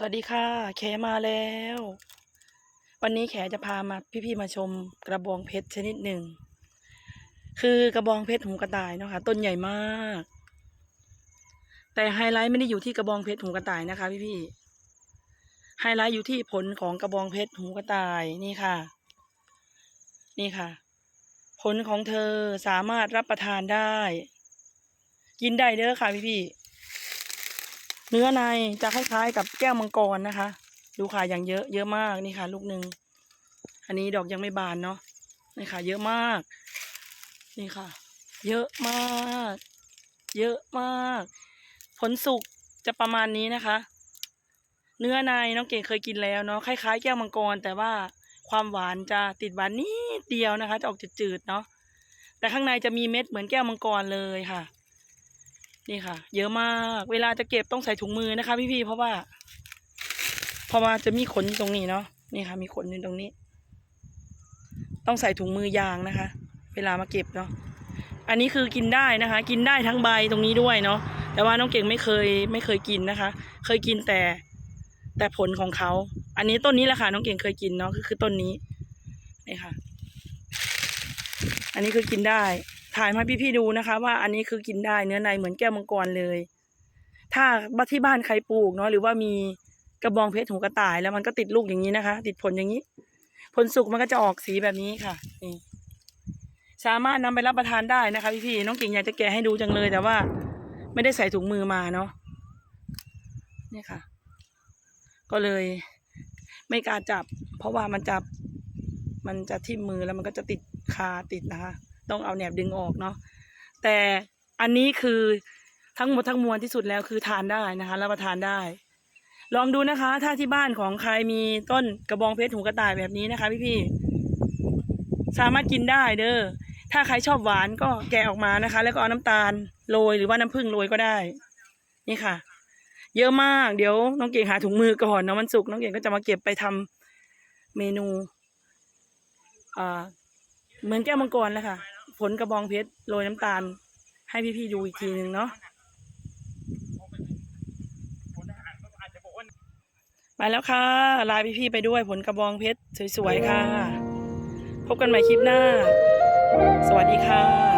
สวัสดีค่ะ แขมาแล้ว วันนี้แขจะพามาพี่ๆมาชมกระบองเพชรชนิดหนึ่ง คือกระบองเพชรหูกระต่ายเนาะคะต้นใหญ่มาก แต่ไฮไลท์ไม่ได้อยู่ที่กระบองเพชรหูกระต่ายนะคะ พี่ๆไฮไลท์อยู่ที่ผลของกระบองเพชรหูกระต่ายนี่ค่ะ นี่ค่ะ ผลของเธอสามารถรับประทานได้ กินได้เด้อค่ะพี่ๆ เนื้อในจะคล้ายๆกับแก้วมังกรนะคะ ดูค่ะอย่างเยอะเยอะมากนี่ค่ะ ลูกหนึ่งอันนี้ดอกยังไม่บานเนาะนี่ค่ะ เยอะมาก นี่ค่ะ เยอะมาก เยอะมาก ผลสุกจะประมาณนี้นะคะ เนื้อในน้องเก่งเคยกินแล้วเนาะคล้ายๆ แก้วมังกร แต่ว่าความหวานจะติดหวานนิดเดียวนะคะ จะออกจืดๆเนาะแต่ข้างในจะมีเม็ดเหมือนแก้วมังกรเลยค่ะ นี่ค่ะ เยอะมาก เวลาจะเก็บต้องใส่ถุงมือนะคะ พี่ๆเพราะว่าเพราะว่าจะมีขนอยู่ตรงนี้เนาะนี่ค่ะ มีขนอยู่ตรงนี้ ต้องใส่ถุงมือยางนะคะ เวลามาเก็บเนาะอันนี้คือกินได้นะคะ กินได้ทั้งใบตรงนี้ด้วยเนาะแต่ว่าน้องเก่งไม่เคยไม่เคยกินนะคะ เคยกินแต่ แต่ผลของเขา อันนี้ต้นนี้แหละค่ะน้องเก่งเคยกินเนาะก็คือต้นนี้นี่ค่ะ อันนี้คือกินได้ ถ่ายมาให้พี่ๆดูนะคะ ว่าอันนี้คือกินได้เนื้อในเหมือนแก้วมังกรเลย ถ้าบ้านที่บ้านใครปลูกเนาะหรือว่ามีกระบองเพชรหูกระต่ายแล้วมันก็ติดลูกอย่างนี้นะคะ ติดผลอย่างนี้ ผลสุกมันก็จะออกสีแบบนี้ค่ะนี่สามารถนำไปรับประทานได้นะคะ พี่ๆน้องเก่งอยากจะแกะให้ดูจังเลย แต่ว่า ไม่ได้ใส่ถุงมือมาเนาะนี่ค่ะ ก็เลย ไม่กล้าจับ เพราะว่ามันจับ มันจะทิ่มมือแล้วมันก็จะติดคาติดนะคะ ต้องเอาแหนบดึงออกเนาะแต่อันนี้คือทั้งหมดทั้งมวลที่สุดแล้วคือทานได้นะคะรับประทานได้ ลองดูนะคะ ถ้าที่บ้านของใครมีต้นกระบองเพชรหูกระต่ายแบบนี้นะคะ พี่ๆสามารถกินได้เด้อถ้าใครชอบหวานก็แกะออกมานะคะ แล้วก็เอาน้ำตาลโรยหรือว่าน้ำผึ้งโรยก็ได้ นี่ค่ะ เยอะมากเดี๋ยวน้องเก่งหาถุงมือก่อนเนาะมันสุกน้องเก่งก็จะมาเก็บไปทำเมนูอ่าเหมือนแก้วมังกรเลยค่ะ ผลกระบองเพชรโรยน้ำตาล ให้พี่ๆดูอีกทีหนึ่งเนาะไปแล้วค่ะ ลาพี่ๆไปด้วยผลกระบองเพชรสวยๆค่ะ พบกันใหม่คลิปหน้า สวัสดีค่ะ